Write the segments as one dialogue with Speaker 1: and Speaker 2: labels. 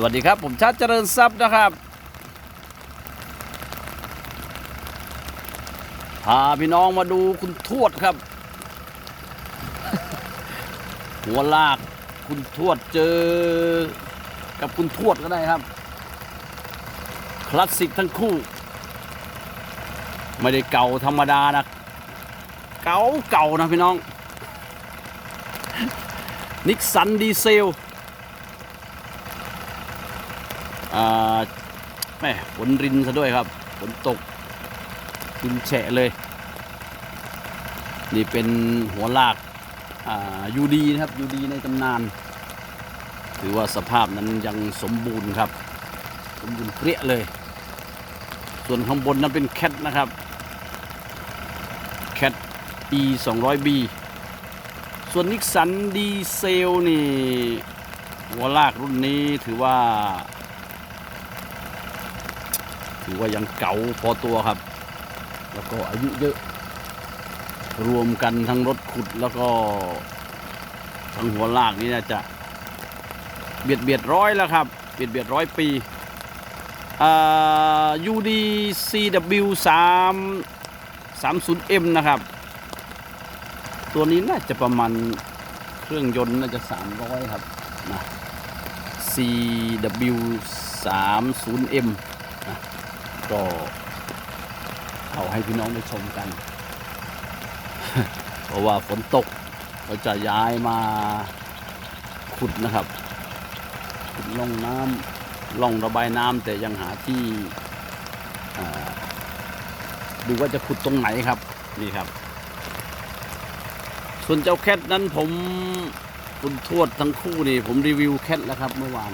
Speaker 1: สวัสดีครับ ผมชัดเจริญทรัพย์นะครับพาพี่น้องมาดูคุณทวดครับ หัวลากคุณทวดเจอ กับคุณทวดก็ได้ครับ คลาสสิกทั้งคู่ ไม่ได้เก่าธรรมดานะ เก่าเก่านะพี่น้อง นิกสันดีเซล อ่า แม่ฝนรินซะด้วยครับฝนตกรินแฉะเลย นี่เป็นหัวลากอยูดีนะครับยูดีในตำนาน ถือว่าสภาพนั้นยังสมบูรณ์ครับ สมบูรณ์เปรี้ยเลย ส่วนข้างบนนั้นเป็นแคทนะครับแคท e 2 0 0 b ส่วนนิกสันดีเซลนี่หัวลากรุ่นนี้ถือว่า ถือว่ายังเก่าพอตัวครับ แล้วก็อายุเยอะ รวมกันทั้งรถขุดแล้วก็ทั้งหัวลากนี่น่าจะ เบียดเบียดร้อยแล้วครับ เบียดเบียดร้อยปีอ่า UD CW 3 30M นะครับ ตัวนี้น่าจะประมาณเครื่องยนต์น่าจะ300ครับนะ CW 30M นะ ก็เอาให้พี่น้องได้ชมกัน เพราะว่าฝนตกเราจะย้ายมาขุดนะครับขุดล่องน้ำล่องระบายน้ำแต่ยังหาที่ดูว่าจะขุดตรงไหนครับนี่ครับ ส่วนเจ้าแคทนั้นผมคุณทวดทั้งคู่นี่ ผมรีวิวแคทแล้วครับ เมื่อวาน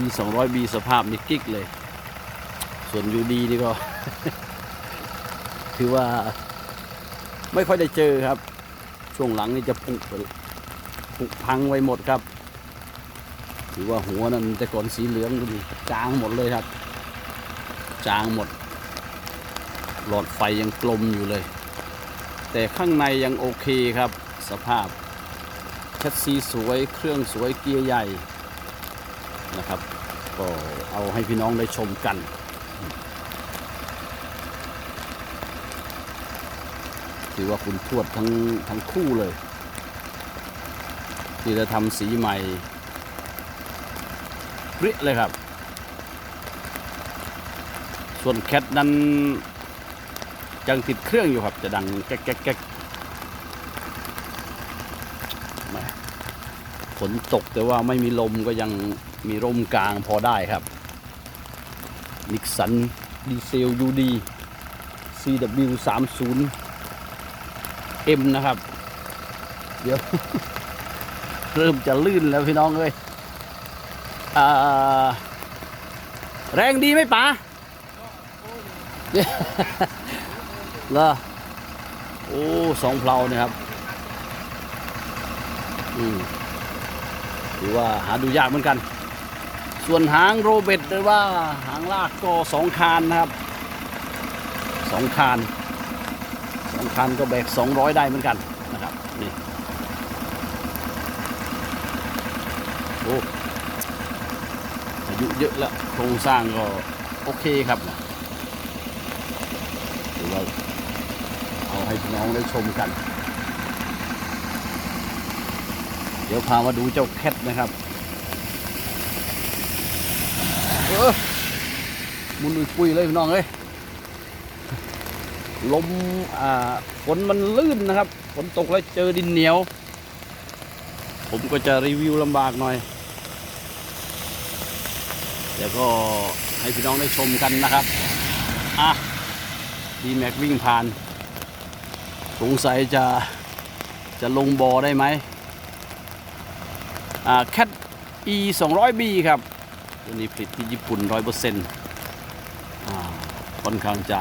Speaker 1: e 2 0 0 b สภาพนี่กิ๊กเลย ส่วนยูดีนี่ก็ ถือว่า ไม่ค่อยได้เจอครับ ช่วงหลังนี่จะผุผุพังไว้หมดครับ ถือว่าหัวนั้นแต่ก่อนสีเหลืองดูดิจางหมดเลยครับ จางหมด หลอดไฟยังกลมอยู่เลย แต่ข้างในยังโอเคครับ สภาพแคสซีสวยเครื่องสวยเกียร์ใหญ่นะครับ ก็เอาให้พี่น้องได้ชมกัน ถือว่าคุณทวดทั้งทั้งคู่เลย ที่จะทำสีใหม่เปรี้ยเลยครับ ส่วนแคทนั้นยังติดเครื่องอยู่ครับ จะดังแก๊กแก๊กแก๊กฝนตกแต่ว่าไม่มีลมก็ยังมีร่มกลางพอได้ครับ นิกสันดีเซล UD CW 30 M นะครับ เดี๋ยว เริ่มจะลื่นแล้วพี่น้องเอ้ยแรงดีไหมป๋าเหรอโอ้สองเพลาเนี่ยครับ อืมถือว่าหาดูยากเหมือนกัน ส่วนหางโรเบตหรือว่าหางลากก็สองคานนะครับสองคานสองคานก็แบกสองร้อยได้เหมือนกันนะครับนี่โอ้อายุเยอะแล้วโครงสร้างก็โอเคครับนะหรือว่าเอาให้พี่น้องได้ชมกัน เดี๋ยวพามาดูเจ้าแคทนะครับ เออมุนอุยปุยเลยพี่น้องเอ้ยลมอ่าฝนมันลื่นนะครับฝนตกแล้วเจอดินเหนียว ผมก็จะรีวิวลำบากหน่อยเดี๋ยวก็ให้พี่น้องได้ชมกันนะครับอะดีแม็กวิ่งผ่าน สงสัยจะจะลงบอได้ไหมอ่าแคท e 2 0 0 b ครับ ตัวนี้ผลิตที่ญี่ปุ่น100%อ่าค่อนข้างจะ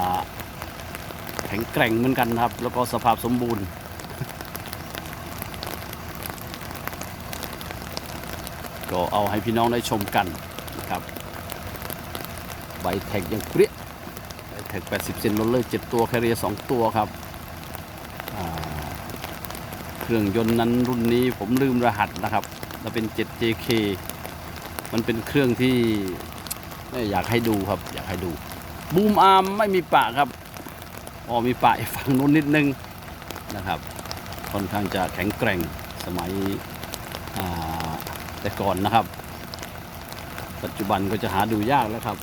Speaker 1: แข็งแกร่งเหมือนกันครับ แล้วก็สภาพสมบูรณ์ ก็เอาให้พี่น้องได้ชมกันนะครับ ใบแท็กยังเปรี้ยแท็ก 80 เซนโรลเลอร์7ตัวแคเรีย2ตัวครับเครื่องยนต์นั้นรุ่นนี้ผมลืมรหัสนะครับแล้วเป็น 7JK มันเป็นเครื่องที่อยอยากให้ดูครับ อยากให้ดู บูมอาร์มไม่มีปะครับอ๋อมีปะฝั่งนู้นนิดนึงนะครับค่อนข้างจะแข็งแกร่งสมัยแต่ก่อนนะครับ ปัจจุบันก็จะหาดูยากแล้วครับ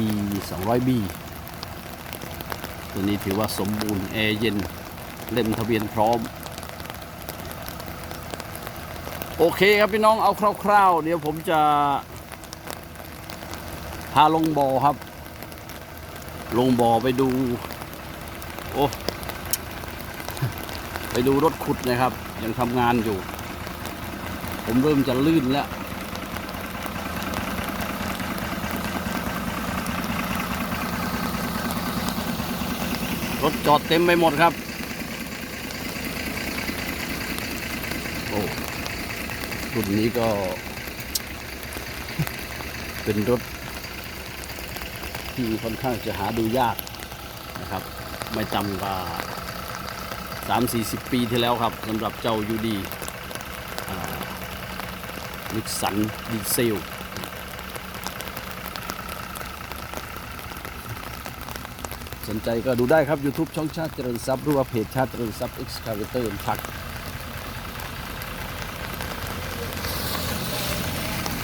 Speaker 1: e 2 0 0 b ตัวนี้ถือว่าสมบูรณ์แอร์เย็นเล่มทะเบียนพร้อม โอเคครับพี่น้องเอาคร่าวๆ เดี๋ยวผมจะ พาลงบ่อครับ ลงบ่อไปดู โอ้ ไปดูรถขุดนะครับ ยังทำงานอยู่ ผมเริ่มจะลื่นแล้วรถจอดเต็มไปหมดครับ โอ้ รุ่นนี้ก็ เป็นรถที่ค่อนข้างจะหาดูยากนะครับ ไม่ต่ำกว่าสามสี่สิบปีที่แล้วครับสำหรับเจ้ายูดีนิกสันดีเซลสนใจก็ดูได้ครับ YouTube ช่องชาติเจริญทรัพย์หรือว่าเพจชาติเจริญทรัพย์ Excavator ทัก